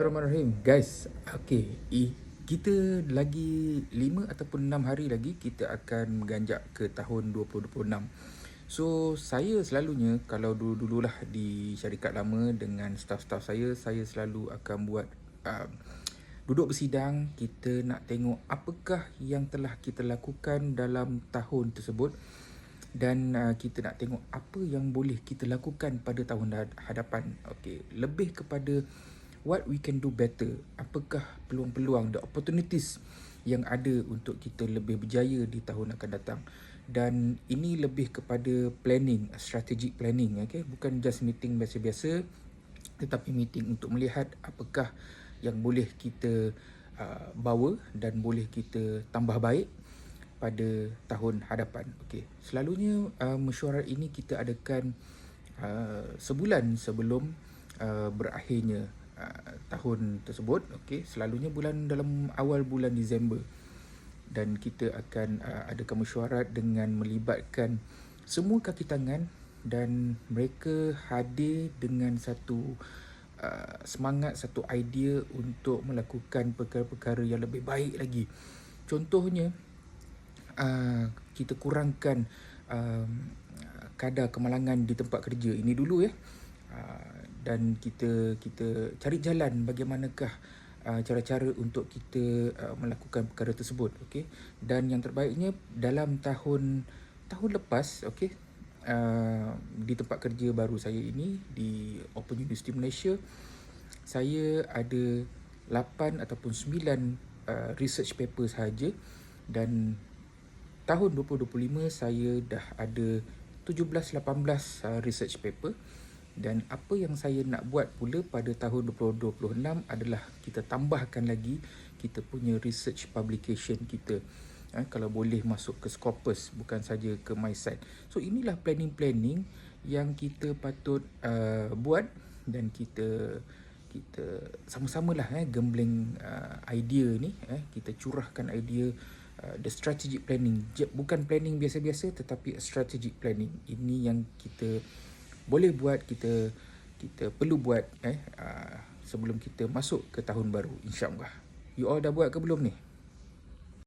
Bismillahirrahmanirrahim. Guys Okay. Eh, Kita lagi 5 ataupun 6 hari lagi Kita akan menganjak ke tahun 2026 So saya selalunya Kalau dulu-dululah di syarikat lama Dengan staff-staff saya Saya selalu akan buat uh, Duduk bersidang Kita nak tengok Apakah yang telah kita lakukan Dalam tahun tersebut dan uh, kita nak tengok apa yang boleh kita lakukan pada tahun hadapan. Okey, lebih kepada what we can do better? Apakah peluang-peluang the opportunities yang ada untuk kita lebih berjaya di tahun akan datang? Dan ini lebih kepada planning strategic planning okay? Bukan just meeting biasa-biasa tetapi meeting untuk melihat apakah yang boleh kita uh, bawa dan boleh kita tambah baik pada tahun hadapan okey selalunya uh, mesyuarat ini kita adakan uh, sebulan sebelum uh, berakhirnya Uh, tahun tersebut okey selalunya bulan dalam awal bulan Disember. Dan kita akan uh, adakan mesyuarat dengan melibatkan semua kaki tangan dan mereka hadir dengan satu uh, semangat satu idea untuk melakukan perkara-perkara yang lebih baik lagi. Contohnya uh, kita kurangkan uh, kadar kemalangan di tempat kerja. Ini dulu ya. Uh, dan kita kita cari jalan bagaimanakah uh, cara-cara untuk kita uh, melakukan perkara tersebut okey? Dan yang terbaiknya dalam tahun tahun lepas okey uh, di tempat kerja baru saya ini di Open University Malaysia saya ada 8 ataupun 9 uh, research paper sahaja. Dan tahun 2025 saya dah ada 17 18 uh, research paper dan apa yang saya nak buat pula pada tahun 2026 adalah kita tambahkan lagi kita punya research publication kita. Ha, kalau boleh masuk ke Scopus bukan saja ke my site so inilah planning-planning yang kita patut uh, buat dan kita kita sama-sama lah eh, gembling uh, idea ni eh, kita curahkan idea uh, the strategic planning. Bukan planning biasa-biasa tetapi strategic planning. Ini yang kita boleh buat kita kita perlu buat eh uh, sebelum kita masuk ke tahun baru insyaallah you all dah buat ke belum ni